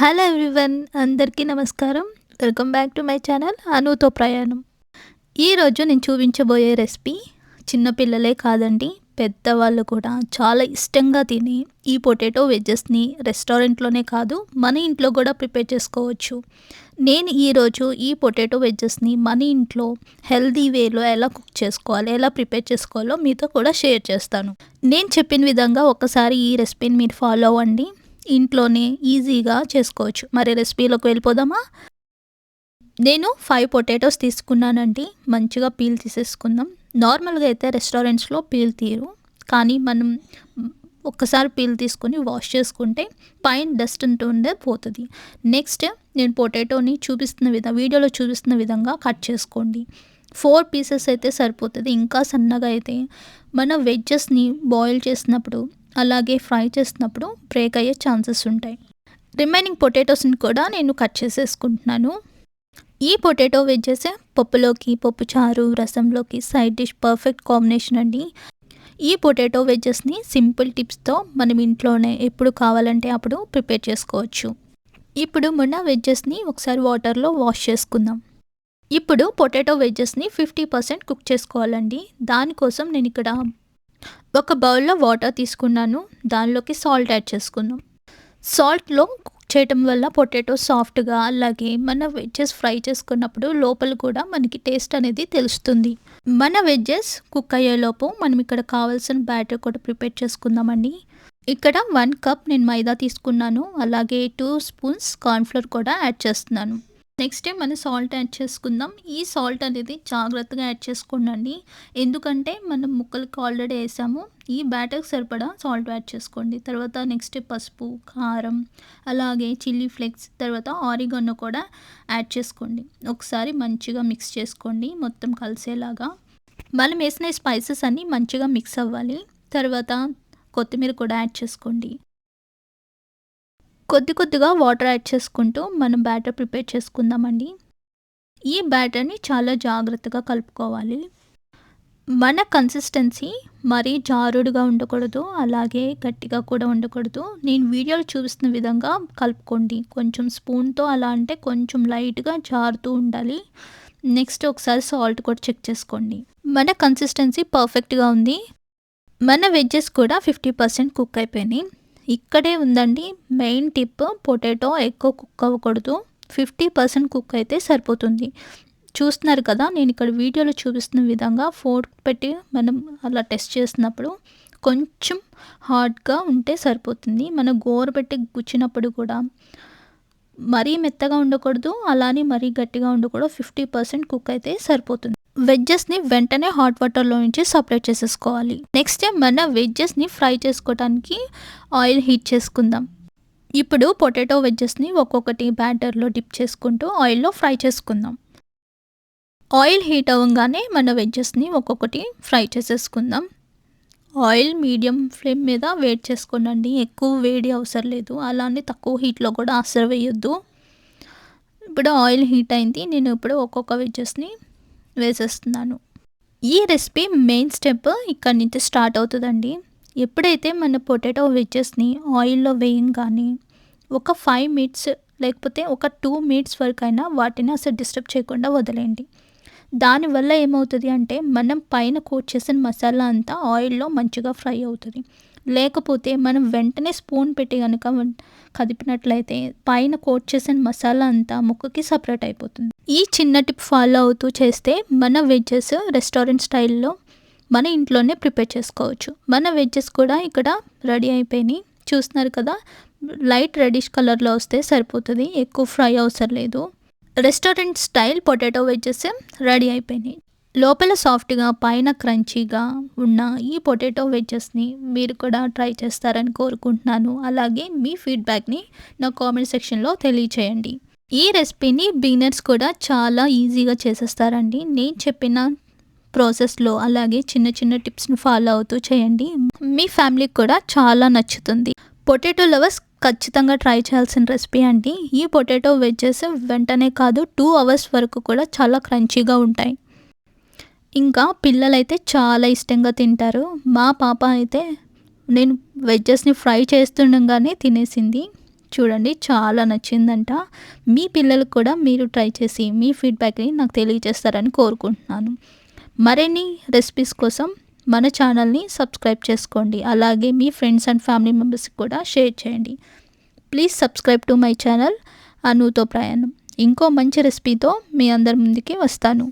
Hello everyone అందరికీ నమస్కారం. Welcome back to my channel అనుతో ప్రయాణం ఈరోజు నేను చూపించబోయే రెసిపీ చిన్నపిల్లలే కాదండి పెద్దవాళ్ళు కూడా చాలా ఇష్టంగా తిని ఈ పొటాటో వెజ్జెస్ని రెస్టారెంట్లోనే కాదు మన ఇంట్లో కూడా ప్రిపేర్ చేసుకోవచ్చు. నేను ఈరోజు ఈ పొటాటో వెజ్జెస్ని మన ఇంట్లో హెల్దీ వేలో ఎలా కుక్ చేసుకోవాలి ఎలా ప్రిపేర్ చేసుకోవాలో మీతో కూడా షేర్ చేస్తాను. నేను చెప్పిన విధంగా ఒకసారి ఈ రెసిపీని మీరు ఫాలో అవ్వండి. ఇంట్లోనే ఈజీగా చేసుకోవచ్చు. మరి రెసిపీలోకి వెళ్ళిపోదామా? నేను ఫైవ్ పొటాటోస్ తీసుకున్నానండి. మంచిగా పీల్ తీసేసుకుందాం. నార్మల్గా అయితే రెస్టారెంట్స్లో పీల్ తీరు కానీ మనం ఒక్కసారి పీల్ తీసుకొని వాష్ చేసుకుంటే పైన డస్ట్ ఉంటుండే పోతుంది. నెక్స్ట్ నేను పొటాటోని చూపిస్తున్న విధంగా వీడియోలో చూపిస్తున్న విధంగా కట్ చేసుకోండి. ఫోర్ పీసెస్ అయితే సరిపోతుంది. ఇంకా సన్నగా అయితే మన వెజ్జెస్ని బాయిల్ చేసినప్పుడు అలాగే ఫ్రై చేసినప్పుడు బ్రేక్ అయ్యే ఛాన్సెస్ ఉంటాయి. రిమైనింగ్ పొటాటోస్ని కూడా నేను కట్ చేసేసుకుంటున్నాను. ఈ పొటాటో వెజ్జెస్ పప్పులోకి పప్పు చారు రసంలోకి సైడ్ డిష్ పర్ఫెక్ట్ కాంబినేషన్ అండి. ఈ పొటాటో వెజ్జెస్ని సింపుల్ టిప్స్తో మనం ఇంట్లోనే ఎప్పుడు కావాలంటే అప్పుడు ప్రిపేర్ చేసుకోవచ్చు. ఇప్పుడు మొన్న వెజ్జెస్ని ఒకసారి వాటర్లో వాష్ చేసుకుందాం. ఇప్పుడు పొటాటో వెజ్జెస్ని ఫిఫ్టీ పర్సెంట్ కుక్ చేసుకోవాలండి. దానికోసం నేను ఇక్కడ ఒక బౌల్లో వాటర్ తీసుకున్నాను. దానిలోకి సాల్ట్ యాడ్ చేసుకుందాం సాల్ట్లో కుక్ చేయటం వల్ల పొటాటో సాఫ్ట్గా అలాగే మన వెజ్జెస్ ఫ్రై చేసుకున్నప్పుడు లోపల కూడా మనకి టేస్ట్ అనేది తెలుస్తుంది. మన వెజ్జెస్ కుక్ అయ్యేలోపు మనం ఇక్కడ కావాల్సిన బ్యాటర్ కూడా ప్రిపేర్ చేసుకుందామండి. ఇక్కడ వన్ కప్ నేను మైదా తీసుకున్నాను. అలాగే టూ స్పూన్స్ కార్న్ఫ్లోర్ కూడా యాడ్ చేస్తున్నాను. నెక్స్ట్ మనం సాల్ట్ యాడ్ చేసుకుందాం. ఈ సాల్ట్ అనేది జాగ్రత్తగా యాడ్ చేసుకోండి ఎందుకంటే మనం ముక్కలకి ఆల్రెడీ వేసాము. ఈ బ్యాటర్కి సరిపడా సాల్ట్ యాడ్ చేసుకోండి. తర్వాత నెక్స్ట్ పసుపు కారం అలాగే చిల్లీ ఫ్లేక్స్ తర్వాత ఆరిగన్ను కూడా యాడ్ చేసుకోండి. ఒకసారి మంచిగా మిక్స్ చేసుకోండి. మొత్తం కలిసేలాగా. మనం వేసిన స్పైసెస్ అన్నీ మంచిగా మిక్స్ అవ్వాలి. తర్వాత కొత్తిమీర కూడా యాడ్ చేసుకోండి. కొద్ది కొద్దిగా వాటర్ యాడ్ చేసుకుంటూ మనం బ్యాటర్ ప్రిపేర్ చేసుకుందామండి. ఈ బ్యాటర్ని చాలా జాగ్రత్తగా కలుపుకోవాలి. మన కన్సిస్టెన్సీ మరీ జారుడుగా ఉండకూడదు అలాగే గట్టిగా కూడా ఉండకూడదు. నేను వీడియోలో చూపిస్తున్న విధంగా కలుపుకోండి. కొంచెం స్పూన్తో అలా అంటే కొంచెం లైట్గా జారుతూ ఉండాలి. నెక్స్ట్ ఒకసారి సాల్ట్ కూడా చెక్ చేసుకోండి. మన కన్సిస్టెన్సీ పర్ఫెక్ట్గా ఉంది. మన వెజ్జెస్ కూడా ఫిఫ్టీ పర్సెంట్ కుక్ అయిపోయినాయి. ఇక్కడే ఉందండి. మెయిన్ టిప్ పొటాటో ఎక్కువ కుక్ అవ్వకూడదు. ఫిఫ్టీ పర్సెంట్ కుక్ అయితే సరిపోతుంది. చూస్తున్నారు కదా నేను ఇక్కడ వీడియోలో చూపిస్తున్న విధంగా ఫోర్క్ పెట్టి మనం అలా టెస్ట్ చేసినప్పుడు కొంచెం హార్డ్గా ఉంటే సరిపోతుంది. మన గోరు పెట్టి గుచ్చినప్పుడు కూడా మరీ మెత్తగా ఉండకూడదు అలానే మరీ గట్టిగా ఉండకూడదు. ఫిఫ్టీ పర్సెంట్ కుక్ అయితే సరిపోతుంది. వెజ్జెస్ని వెంటనే హాట్ వాటర్లో నుంచి సపరేట్ చేసేసుకోవాలి. నెక్స్ట్ మన వెజ్జెస్ని ఫ్రై చేసుకోవడానికి ఆయిల్ హీట్ చేసుకుందాం. ఇప్పుడు పొటాటో వెజ్జెస్ని ఒక్కొక్కటి బ్యాటర్లో డిప్ చేసుకుంటూ ఆయిల్లో ఫ్రై చేసుకుందాం. ఆయిల్ హీట్ అవ్వగానే మన వెజ్జెస్ని ఒక్కొక్కటి ఫ్రై చేసేసుకుందాం. ఆయిల్ మీడియం ఫ్లేమ్ మీద వేడి చేసుకోనండి. ఎక్కువ వేడి అవసరం లేదు. అలానే తక్కువ హీట్లో కూడా అసలు వేయొద్దు. ఇప్పుడు ఆయిల్ హీట్ అయింది. నేను ఇప్పుడు ఒక్కొక్క వెజ్జెస్ని వేసేస్తున్నాను. ఈ రెసిపీ మెయిన్ స్టెప్ ఇక్కడ నుంచి స్టార్ట్ అవుతుందండి. ఎప్పుడైతే మన పొటాటో వెజ్జెస్ని ఆయిల్లో వేయంగానే ఒక ఫైవ్ మినిట్స్ లేకపోతే ఒక టూ మినిట్స్ వరకు అయినా వాటిని అసలు డిస్టర్బ్ చేయకుండా వదిలేయండి. దానివల్ల ఏమవుతుంది అంటే మనం పైన కోట్ చేసిన మసాలా అంతా ఆయిల్లో మంచిగా ఫ్రై అవుతుంది. లేకపోతే మనం వెంటనే స్పూన్ పెట్టి కనుక కదిపినట్లయితే పైన కోట్ చేసిన మసాలా అంతా ముక్కకి సపరేట్ అయిపోతుంది. ఈ చిన్న టిప్ ఫాలో అవుతూ చేస్తే మన వెజ్జెస్ రెస్టారెంట్ స్టైల్లో మన ఇంట్లోనే ప్రిపేర్ చేసుకోవచ్చు. మన వెజ్జెస్ కూడా ఇక్కడ రెడీ అయిపోయినాయి. చూస్తున్నారు కదా లైట్ రెడిష్ కలర్లో వస్తే సరిపోతుంది. ఎక్కువ ఫ్రై అవసరం లేదు. Restaurant style potato wedges ready అయిపోయినాయి. లోపల సాఫ్ట్గా పైన క్రంచీగా ఉన్న ఈ పొటాటో వెజ్జెస్ని మీరు కూడా ట్రై చేస్తారని కోరుకుంటున్నాను. అలాగే మీ ఫీడ్బ్యాక్ని నా కామెంట్ సెక్షన్లో తెలియచేయండి. ఈ రెసిపీని బిగినర్స్ కూడా చాలా ఈజీగా చేసేస్తారండి. నేను చెప్పిన ప్రాసెస్లో అలాగే చిన్న చిన్న టిప్స్ని ఫాలో అవుతూ చేయండి. మీ ఫ్యామిలీకి కూడా చాలా నచ్చుతుంది. పొటాటో లవర్స్ ఖచ్చితంగా ట్రై చేయాల్సిన రెసిపీ అండి. ఈ పొటాటో వెజ్జెస్ వెంటనే కాదు టూ అవర్స్ వరకు కూడా చాలా క్రంచీగా ఉంటాయి. ఇంకా పిల్లలైతే చాలా ఇష్టంగా తింటారు. మా పాప అయితే నేను వెజ్జెస్ని ఫ్రై చేస్తుండగానే తినేసింది. చూడండి చాలా నచ్చిందంట. మీ పిల్లలకు కూడా మీరు ట్రై చేసి మీ ఫీడ్బ్యాక్ని నాకు తెలియజేస్తారని కోరుకుంటున్నాను. మరిన్ని రెసిపీస్ కోసం మన ఛానల్ని సబ్స్క్రైబ్ చేసుకోండి. అలాగే మీ ఫ్రెండ్స్ అండ్ ఫ్యామిలీ మెంబర్స్కి కూడా షేర్ చేయండి. Please subscribe to my channel అనుతో ప్రయాణం ఇంకో మంచి రెసిపీతో మీ అందరి ముందుకి వస్తాను.